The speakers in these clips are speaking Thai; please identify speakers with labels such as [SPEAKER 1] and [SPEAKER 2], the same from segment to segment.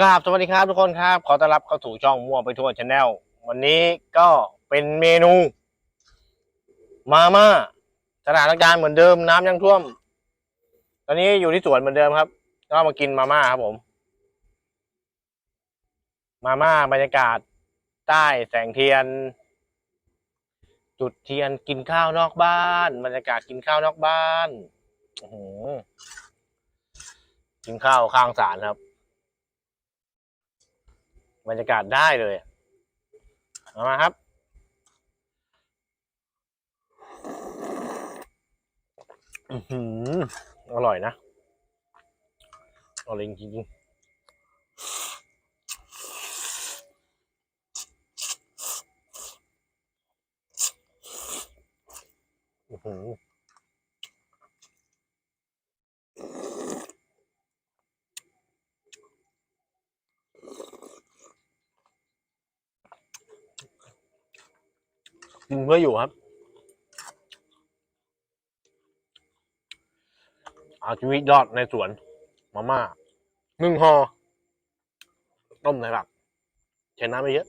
[SPEAKER 1] กราบสวัสดีครับทุกคนครับ ขอต้อนรับเข้าสู่ช่องมั่วไปทั่วชาแนลวันนี้ก็เป็นเมนู มาม่าสถานการณ์เหมือนเดิมน้ำยังท่วม ตอนนี้อยู่ที่สวนเหมือนเดิมครับ ก็มากินมาม่าครับผม มาม่าบรรยากาศใต้แสงเทียน จุดเทียนกินข้าวนอกบ้านบรรยากาศกินข้าวนอกบ้านโอ้โหกินข้าวข้างศาลครับ บรรยากาศได้เลยเอามาครับอือหืออร่อยนะ อร่อยจริงๆอือหื อกินเพื่ออยู่ครับเอาชีวิตยอดในสวน มาม่าหนึ่งหอต้มในผักใช้น้ำไม่เยอะ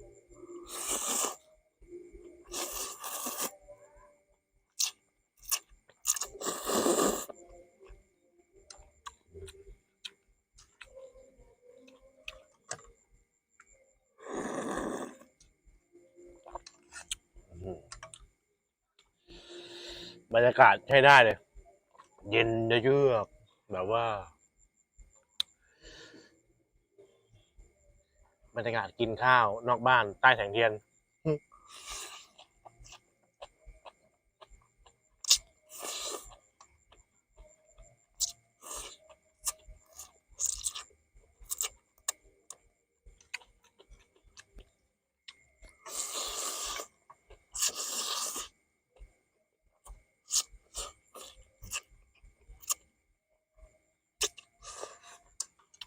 [SPEAKER 1] บรรยากาศใช้ได้เลย เย็นเยือกแบบว่าบรรยากาศกินข้าวนอกบ้านใต้แสงเทียน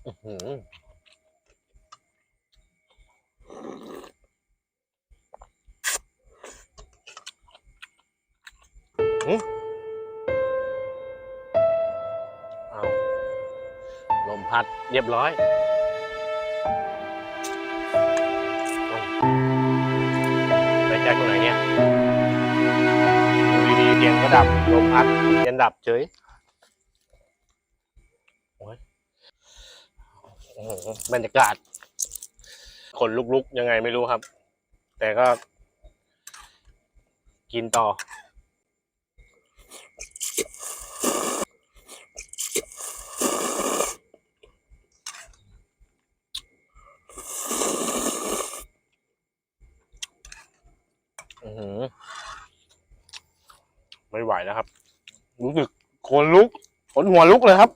[SPEAKER 1] เอาลมพัดเรียบร้อยไปแจ็คตรงไหนเนี่ยอยู่ดีๆเตียงก็ดับ ลมพัดเตียงดับเฉย บรรยากาศขนลุกๆ ยังไงไม่รู้ครับ แต่ก็ กินต่อ ไม่ไหวแล้วครับ รู้สึกขนลุกขนหัวลุกเลยครับ